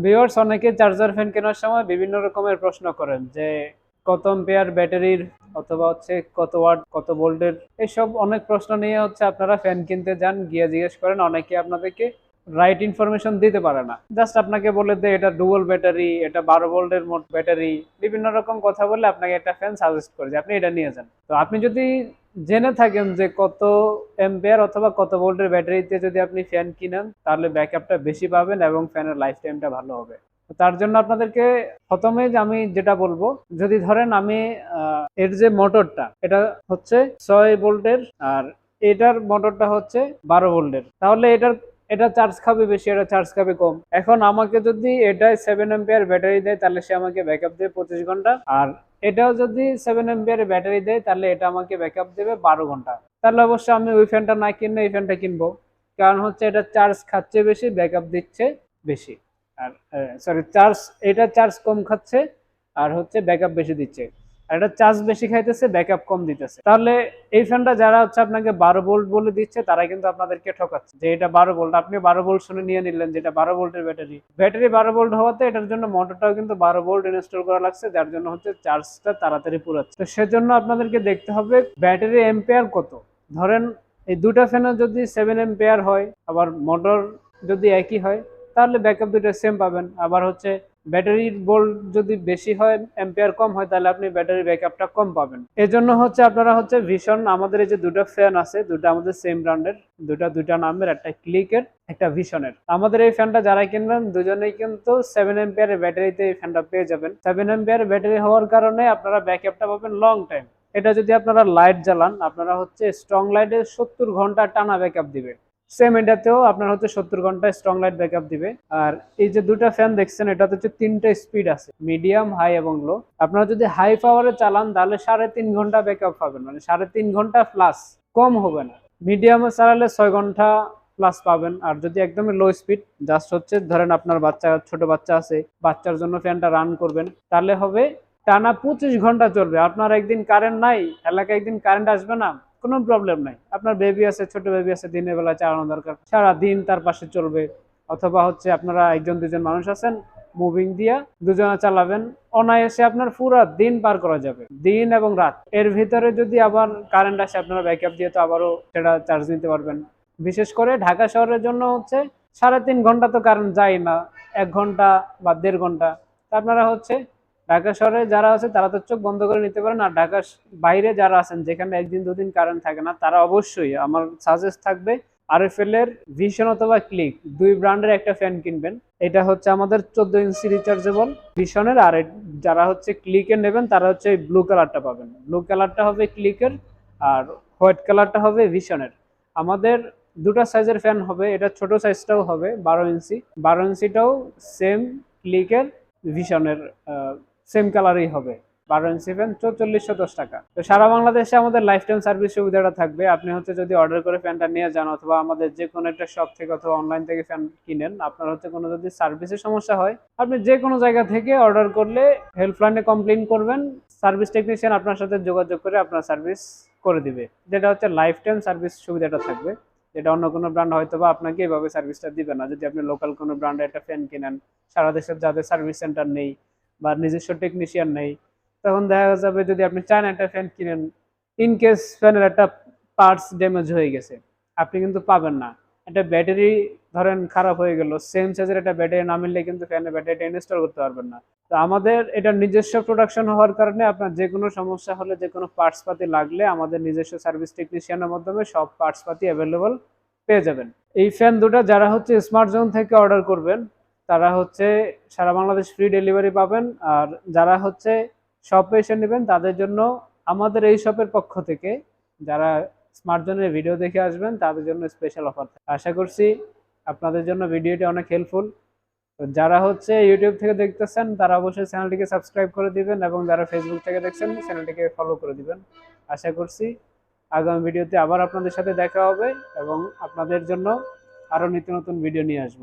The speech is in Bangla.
ভিউয়ার্স অনেকে চার্জার ফ্যান কেনার সময় বিভিন্ন রকমের প্রশ্ন করেন যে কত এম্পিয়ার ব্যাটারির অথবা হচ্ছে কত ওয়াট কত ভোল্টের এসব অনেক প্রশ্ন নিয়ে হচ্ছে আপনারা ফ্যান কিনতে যান, গিয়ে জিজ্ঞেস করেন, অনেকে আপনাদেরকে রাইট ইনফরমেশন দিতে পারে না। জাস্ট আপনাকে বলে দেয়, এটা ডুবল ব্যাটারি, এটা বারো ভোল্টের মোট ব্যাটারি। বিভিন্ন রকম কথা বলে আপনাকে একটা ফ্যান সাজেস্ট করে যে আপনি এটা নিয়ে যান। তো আপনি যদি জেনে থাকেন যে কত এম্পিয়ার অথবা কত ভোল্টের ব্যাটারিতে যদি আপনি ফ্যান কিনেন, তাহলে ব্যাকআপটা বেশি পাবেন এবং ফ্যানের লাইফ টাইমটা ভালো হবে। তার জন্য আপনাদেরকে প্রথমে আমি যেটা বলব, যদি ধরেন আমি এর যে মোটরটা, এটা হচ্ছে ছয় ভোল্টের আর এটার মোটরটা হচ্ছে বারো ভোল্টের। তাহলে এটার, এটা চার্জ খাবে বেশি, এটা চার্জ খাবে কম। এখন আমাকে যদি এটাই সেভেন এম্পিয়ার ব্যাটারি দেয়, তাহলে সে আমাকে ব্যাকআপ দেবে পঁচিশ ঘণ্টা। আর এটাও যদি সেভেন এম্পিয়ার ব্যাটারি দেয়, তাহলে এটা আমাকে ব্যাকআপ দেবে বারো ঘণ্টা। তাহলে অবশ্যই আমি ওই ফ্যানটা না কিনলে এই ফ্যানটা কিনবো। কারণ হচ্ছে এটা চার্জ খাচ্ছে বেশি ব্যাকআপ দিচ্ছে বেশি। আর সরি চার্জ এটা চার্জ কম খাচ্ছে, আর হচ্ছে ব্যাকআপ বেশি দিচ্ছে। এটা চার্জ বেশি খাইতেছে ব্যাকআপ কম দিতেছে। তাহলে এই ফ্যানটা যারা হচ্ছে আপনাকে বারো ভোল্ট বলে দিচ্ছে তারা কিন্তু আপনাদেরকে ঠকাচ্ছে যে এটা বারো ভোল্ট আপনি বারো ভোল্ট শুনে নিয়ে নিলেন যেটা বারো ভোল্টের ব্যাটারি। ব্যাটারি বারো ভোল্ট হওয়াতে এটার জন্য মোটরটাও কিন্তু বারো ভোল্ট ইনস্টল করা লাগছে, যার জন্য হচ্ছে চার্জটা তাড়াতাড়ি পুরাচ্ছে। তো সেজন্য আপনাদেরকে দেখতে হবে ব্যাটারি এম্পেয়ার কত? ধরেন এই দুটা ফ্যানের যদি সেভেন এম্পেয়ার হয়, আবার মোটর যদি একই হয়, তাহলে ব্যাকআপ দুটো সেম পাবেন। আবার হচ্ছে ব্যাটারির ভোল্ট যদি বেশি হয় এম্পিয়ার কম হয়, তাহলে আপনি ব্যাটারি ব্যাকআপটা কম পাবেন। এজন্য হচ্ছে আপনারা হচ্ছে ভীষণ আমাদের এই যে দুটো ফ্যান আছে, দুটো আমাদের সেম ব্র্যান্ডের দুটা দুটা নামের, একটা ক্লিকের একটা ভীষণের আমাদের এই ফ্যানটা যারা কিনবেন, দুজনেই কিন্তু সেভেন এম্পিয়ারের ব্যাটারিতে এই ফ্যানটা পেয়ে যাবেন। সেভেন এম্পিয়ার ব্যাটারি হওয়ার কারণে আপনারা ব্যাকআপটা পাবেন লং টাইম এটা যদি আপনারা লাইট জ্বালান, আপনারা হচ্ছে স্ট্রং লাইটে সত্তর ঘণ্টা টানা ব্যাকআপ দিবে। সেম এটাতেও আপনার হচ্ছে সত্তর ঘণ্টা স্ট্রং লাইট ব্যাকআপ দিবে। আর এই যে দুটো ফ্যান দেখছেন, এটাতে হচ্ছে তিনটে স্পিড আছে মিডিয়াম হাই এবং লো আপনারা যদি হাই পাওয়ারে চালান, তাহলে সাড়ে তিন ঘণ্টা ব্যাকআপ পাবেন। মানে সাড়ে তিন ঘণ্টা প্লাস কম হবে না। মিডিয়ামে চালালে ছয় ঘণ্টা প্লাস পাবেন। আর যদি একদমই লো স্পিড জাস্ট হচ্ছে ধরেন আপনার বাচ্চা, ছোট বাচ্চা আছে, বাচ্চার জন্য ফ্যানটা রান করবেন, তাহলে হবে টানা পঁচিশ ঘণ্টা চলবে। আপনার একদিন কারেন্ট নাই এলাকায় একদিন কারেন্ট আসবে না? কোনো প্রবলেম নাই। আপনার বেবি আছে, ছোট বেবি আছে, দিনের বেলা চালানো দরকার। সারা দিন তার পাশে চলবে। অথবা হচ্ছে আপনারা একজন, দুজন মানুষ আছেন মুভিং দিয়া দুজনে চালাবেন। অনায়াসে আপনার পুরো দিন পার করা যাবে। দিন এবং রাত। এর ভিতরে যদি আবার কারেন্ট আসে, আপনারা ব্যাকআপ দিয়ে তো আবারও সেটা চার্জ নিতে পারবেন। বিশেষ করে ঢাকা শহরের জন্য হচ্ছে সাড়ে তিন ঘণ্টা তো কারেন্ট যায় না। এক ঘণ্টা বা দেড় ঘণ্টা। আপনারা হচ্ছে ঢাকা শহরে যারা আছে, তারা তো চোখ বন্ধ করে নিতে পারেন আর ঢাকার বাইরে যারা আছেন, যেখানে একদিন দুদিন কারেন্ট থাকে না, তারা অবশ্যই আমার সাজেস্ট থাকবে আরএফএল এর ভিশন অথবা ক্লিক দুই ব্র্যান্ডের একটা ফ্যান কিনবেন। এটা হচ্ছে আমাদের চোদ্দ ইঞ্চি রিচার্জেবল ভিশনের আর যারা হচ্ছে ক্লিকের নেবেন, তারা হচ্ছে এই ব্লু কালারটা পাবেন। ব্লু কালারটা হবে ক্লিকের আর হোয়াইট কালারটা হবে ভিশনের আমাদের দুটো সাইজের ফ্যান হবে, এটা ছোট সাইজটাও হবে, বারো ইঞ্চি বারো ইঞ্চিটাও সেম ক্লিকের ভিশনের সেম কালারই হবে। বারো ইঞ্চি ফ্যান চৌচল্লিশশো দশ টাকা। তো সারা বাংলাদেশে আমাদের লাইফ টাইম সার্ভিস সুবিধাটা থাকবে। আপনি হচ্ছে যদি অর্ডার করে ফ্যানটা নিয়ে যান অথবা আমাদের যে কোনো একটা শপ থেকে অথবা অনলাইন থেকে ফ্যান কিনেন, আপনার হচ্ছে কোনো যদি সার্ভিসের সমস্যা হয়, আপনি যে কোনো জায়গা থেকে অর্ডার করলে হেল্পলাইনে কমপ্লেন করবেন। সার্ভিস টেকনিশিয়ান আপনার সাথে যোগাযোগ করে আপনার সার্ভিস করে দিবে। যেটা হচ্ছে লাইফ টাইম সার্ভিস সুবিধাটা থাকবে। যেটা অন্য কোনো ব্র্যান্ড হয়তো বা আপনাকে এভাবে সার্ভিসটা দিবে না। যদি আপনি লোকাল কোনো ব্র্যান্ডের একটা ফ্যান কিনেন, সারা দেশের যাদের সার্ভিস সেন্টার নেই বা নিজস্ব টেকনিশিয়ান নেই, তখন দেখা যাবে যদি আপনি চান একটা ফ্যান কিনেন ইন কেস ফ্যানের একটা পার্টস ড্যামেজ হয়ে গেছে, আপনি কিন্তু পাবেন না। একটা ব্যাটারি ধরেন খারাপ হয়ে গেল সেম সাইজের একটা ব্যাটারি না মিললে কিন্তু ফ্যানের ব্যাটারিটা ইনস্টল করতে পারবেন না। তো আমাদের এটা নিজস্ব প্রোডাকশন হওয়ার কারণে আপনার যে কোনো সমস্যা হলে যে কোনো পার্টস পাতি লাগলে আমাদের নিজস্ব সার্ভিস টেকনিশিয়ানের মাধ্যমে সব পার্টস পাতি অ্যাভেলেবল পেয়ে যাবেন। এই ফ্যান দুটো যারা হচ্ছে স্মার্ট জোন থেকে অর্ডার করবেন তারা হচ্ছে সারা বাংলাদেশ ফ্রি ডেলিভারি পাবেন। আর যারা হচ্ছে শপে এসে নেবেন, তাদের জন্য আমাদের এই শপের পক্ষ থেকে যারা স্মার্ট জোনের ভিডিও দেখে আসবেন, তাদের জন্য স্পেশাল অফার আশা করছি আপনাদের জন্য ভিডিওটি অনেক হেল্পফুল যারা হচ্ছে ইউটিউব থেকে দেখতেছেন, তারা অবশ্যই চ্যানেলটিকে সাবস্ক্রাইব করে দিবেন এবং যারা ফেসবুক থেকে দেখছেন চ্যানেলটিকে ফলো করে দিবেন। আশা করছি আগামী ভিডিওতে আবার আপনাদের সাথে দেখা হবে এবং আপনাদের জন্য আরও নিত্য নতুন ভিডিও নিয়ে আসব।